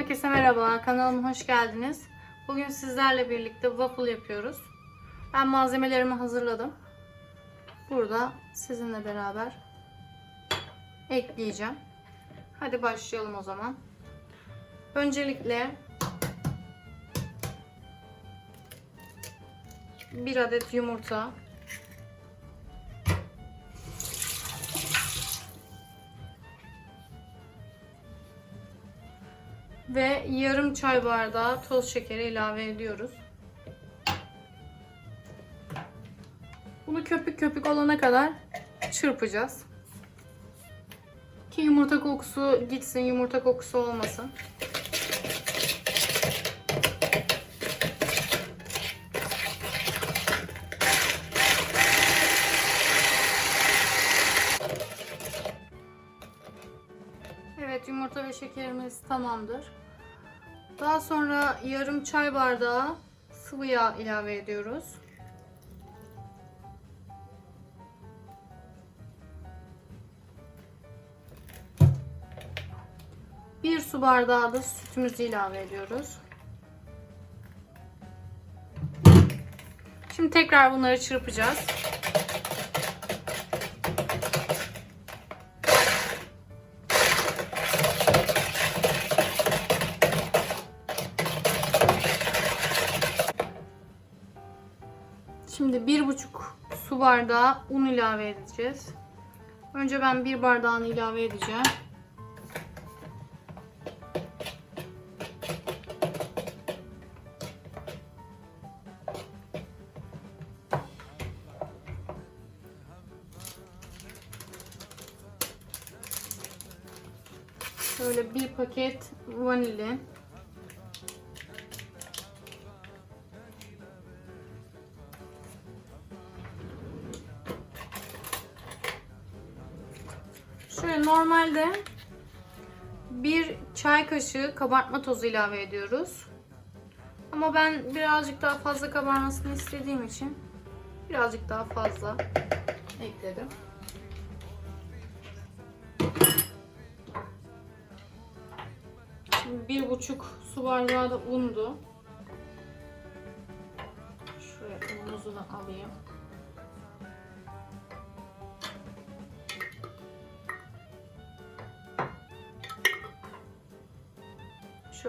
Herkese merhaba, kanalıma hoş geldiniz. Bugün sizlerle birlikte waffle yapıyoruz. Ben malzemelerimi hazırladım. Burada sizinle beraber ekleyeceğim. Hadi başlayalım o zaman. Öncelikle bir adet yumurta, ve yarım çay bardağı toz şekeri ilave ediyoruz. Bunu köpük köpük olana kadar çırpacağız. Ki yumurta kokusu gitsin, yumurta kokusu olmasın. Evet yumurta ve şekerimiz tamamdır. Daha sonra yarım çay bardağı sıvı yağ ilave ediyoruz. Bir su bardağı da sütümüzü ilave ediyoruz. Şimdi tekrar bunları çırpacağız. Şimdi bir buçuk su bardağı un ilave edeceğiz. Önce ben bir bardağını ilave edeceğim. Şöyle bir paket vanilin. Normalde bir çay kaşığı kabartma tozu ilave ediyoruz. Ama ben birazcık daha fazla kabarmasını istediğim için birazcık daha fazla ekledim. Bir buçuk su bardağı da undu. Şuraya unumuzu da alayım.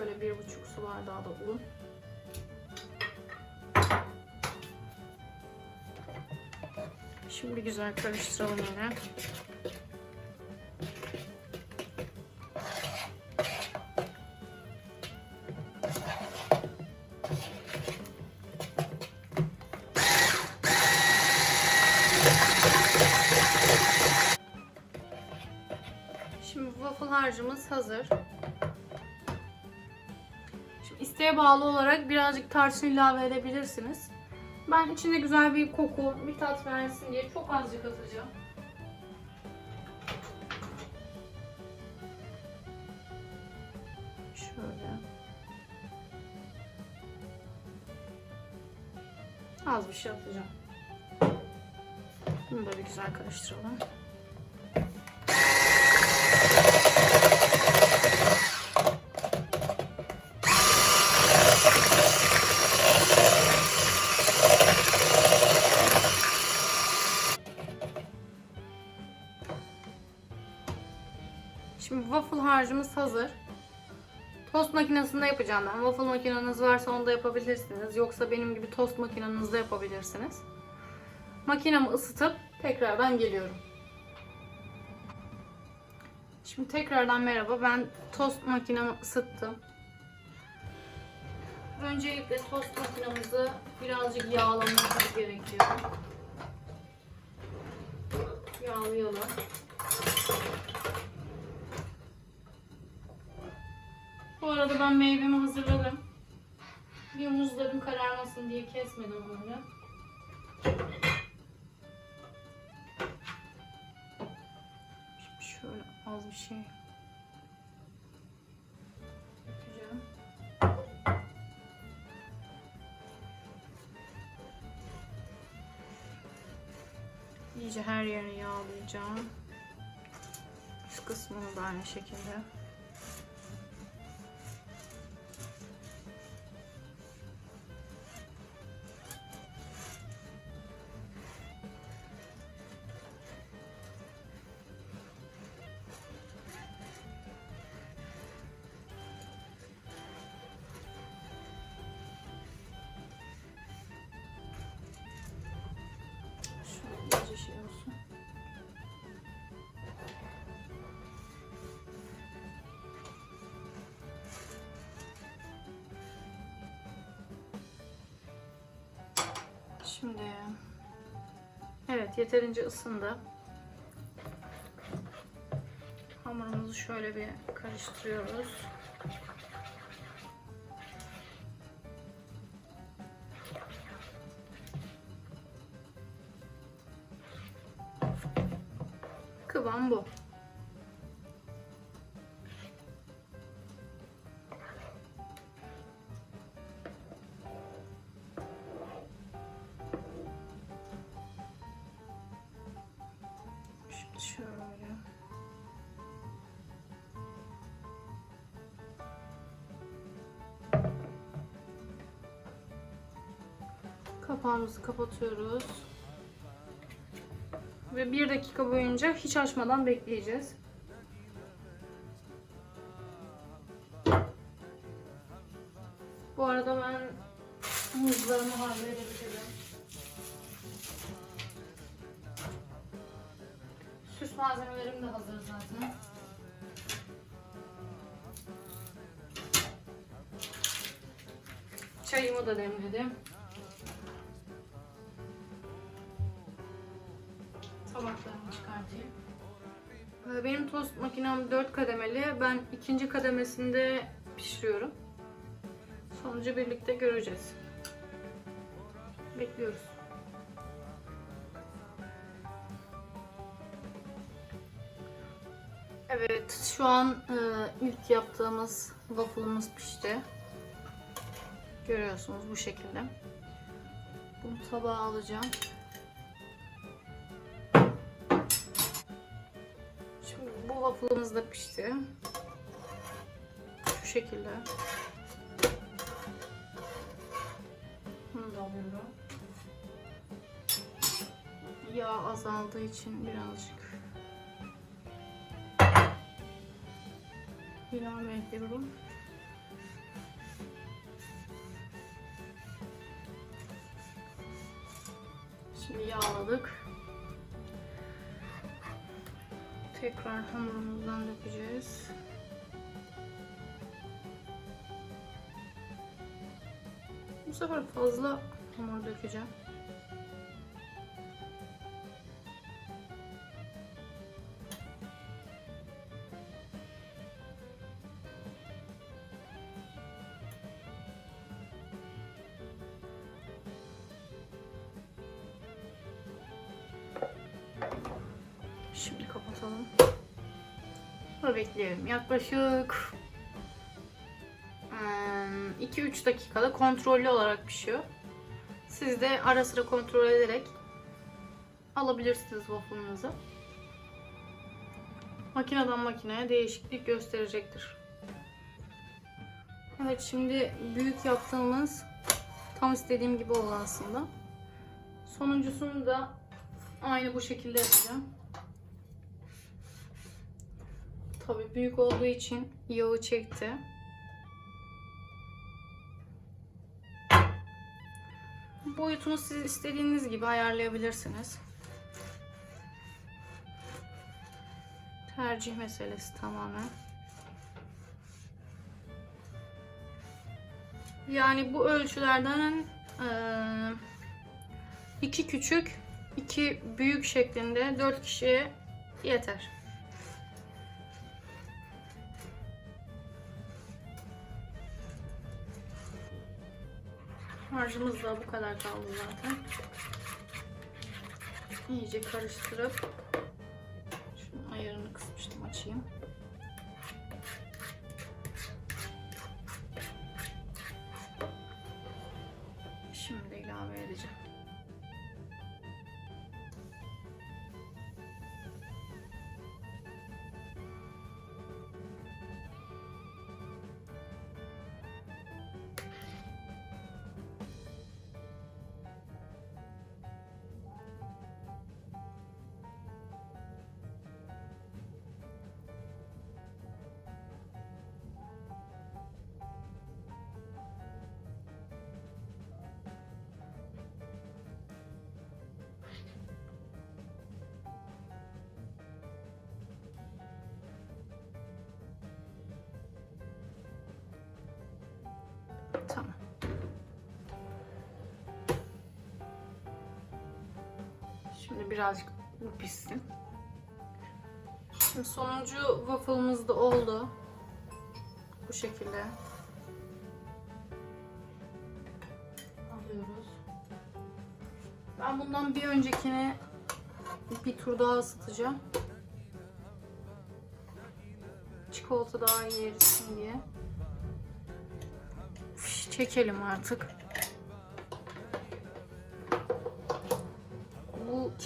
Şöyle bir buçuk su bardağı da un. Şimdi güzel karıştıralım yine. Şimdi waffle harcımız hazır. İsteğe bağlı olarak birazcık tarçın ilave edebilirsiniz. Ben içinde güzel bir koku, bir tat versin diye çok azıcık atacağım. Şöyle. Az bir şey atacağım. Bunu da bir güzel karıştıralım. Harcımız hazır. Tost makinesinde yapacağım ben. Waffle makineniz varsa onda yapabilirsiniz. Yoksa benim gibi tost makinenizde yapabilirsiniz. Makinemi ısıtıp tekrardan geliyorum. Şimdi tekrardan merhaba. Ben tost makinemi ısıttım. Öncelikle tost makinemizi birazcık yağlamamız gerekiyor. Yağlayalım. Bu arada ben meyvemi hazırladım. Bir muzlarım kararmasın diye kesmedim. Şimdi şöyle az bir şey yapacağım. İyice her yerini yağlayacağım. Üst kısmını da aynı şekilde. Şimdi evet yeterince ısındı. Hamurumuzu şöyle bir karıştırıyoruz. Kıvam bu. Kapağımızı kapatıyoruz. Ve bir dakika boyunca hiç açmadan bekleyeceğiz. Bu arada ben muzlarımı halledebilirim. Süs malzemelerim de hazır zaten. Çayımı da demledim. Tost makinem 4 kademeli. Ben ikinci kademesinde pişiriyorum. Sonucu birlikte göreceğiz. Bekliyoruz. Evet, şu an e, ilk yaptığımız waffle'ımız pişti. Görüyorsunuz bu şekilde. Bunu tabağa alacağım. Waffle'ımız da pişti. Şu şekilde. Bunu da alıyorum. Yağ azaldığı için birazcık ilave ediyorum. Hamurumuzdan dökeceğiz. Bu sefer fazla hamur dökeceğim. Ve bekleyelim. Yaklaşık 2-3 dakikada kontrollü olarak pişiyor. Siz de ara sıra kontrol ederek alabilirsiniz waffle'ınızı. Makineden makineye değişiklik gösterecektir. Evet şimdi büyük yaptığımız tam istediğim gibi oldu aslında. Sonuncusunu da aynı bu şekilde yapacağım. Tabii büyük olduğu için yağı çekti. Boyutunu siz istediğiniz gibi ayarlayabilirsiniz. Tercih meselesi tamamen. Yani bu ölçülerden eee, iki küçük, iki büyük şeklinde dört kişiye yeter. Harcımız da bu kadar kaldı zaten. İyice karıştırıp şunun ayarını kısmıştım açayım. Birazcık pişsin. Şimdi sonuncu waffle'ımız da oldu. Bu şekilde. Alıyoruz. Ben bundan bir öncekini bir tur daha ısıtacağım. Çikolata daha iyi erisin diye. Üf, Çekelim artık.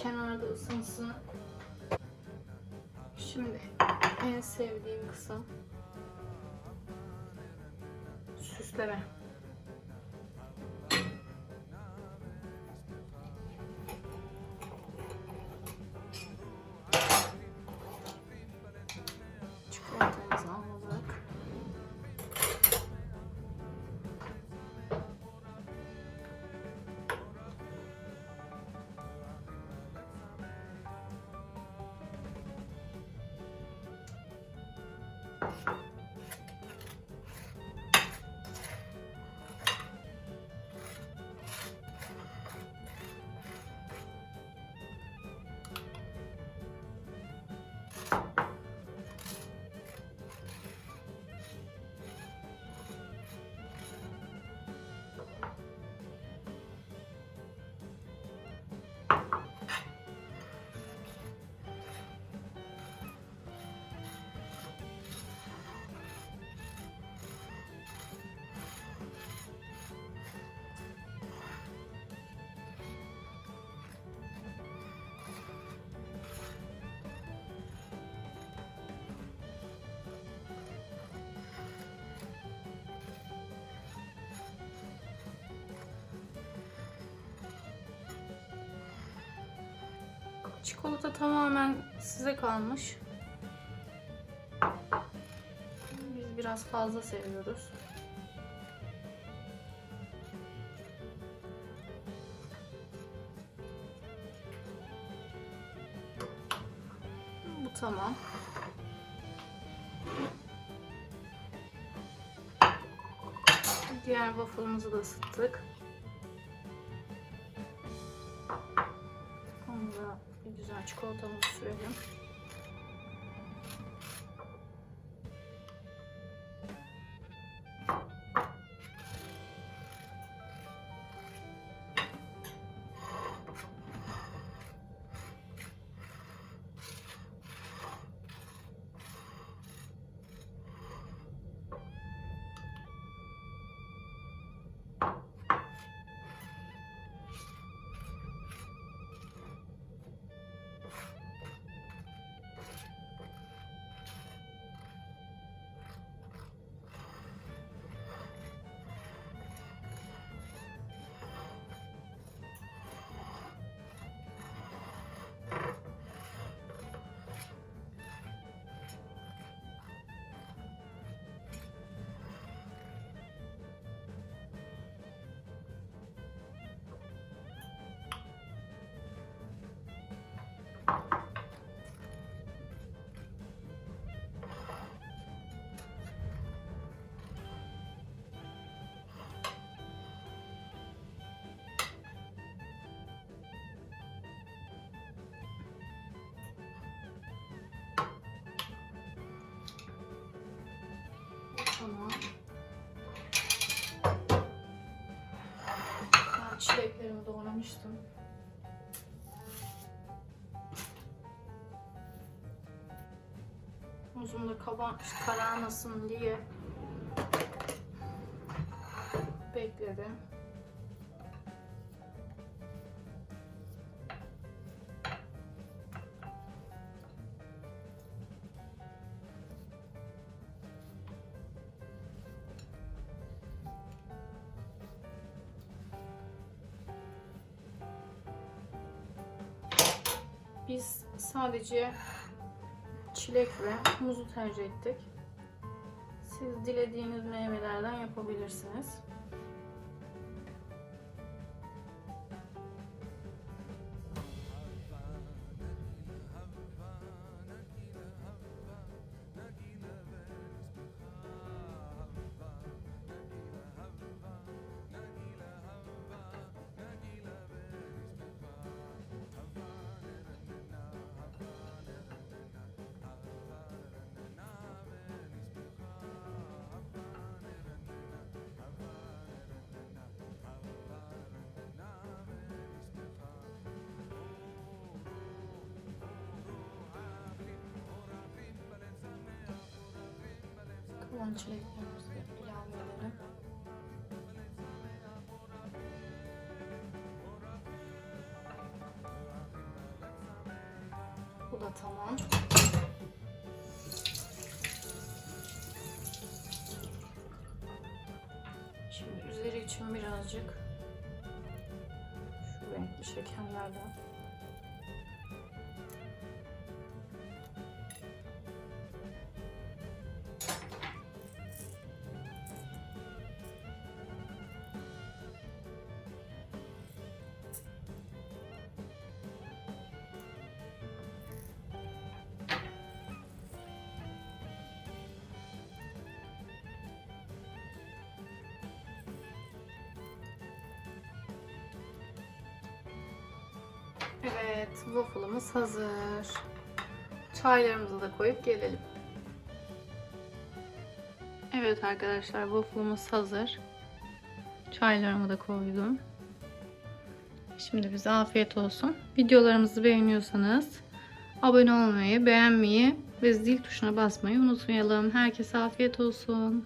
Kenarda ısınsın. Şimdi en sevdiğim kısım süsleme. Çikolata tamamen size kalmış. Biz biraz fazla seviyoruz. Bu tamam. Diğer waffle'ımızı da ısıttık. Onu da güzel çikolatamızı sürelim. Ben çileklerimi doğramıştım. Uzun da kaba diye bekledim. Biz sadece çilek ve muzu tercih ettik. Siz dilediğiniz meyvelerden yapabilirsiniz. Çileklerimizi ilave edelim. Bu da tamam. Şimdi üzeri için birazcık şu renkli şekerlerden Evet, waffle'ımız hazır. Çaylarımızı da koyup gelelim. Evet arkadaşlar, waffle'ımız hazır. Çaylarımı da koydum. Şimdi bize afiyet olsun. Videolarımızı beğeniyorsanız abone olmayı, beğenmeyi ve zil tuşuna basmayı unutmayalım. Herkese afiyet olsun.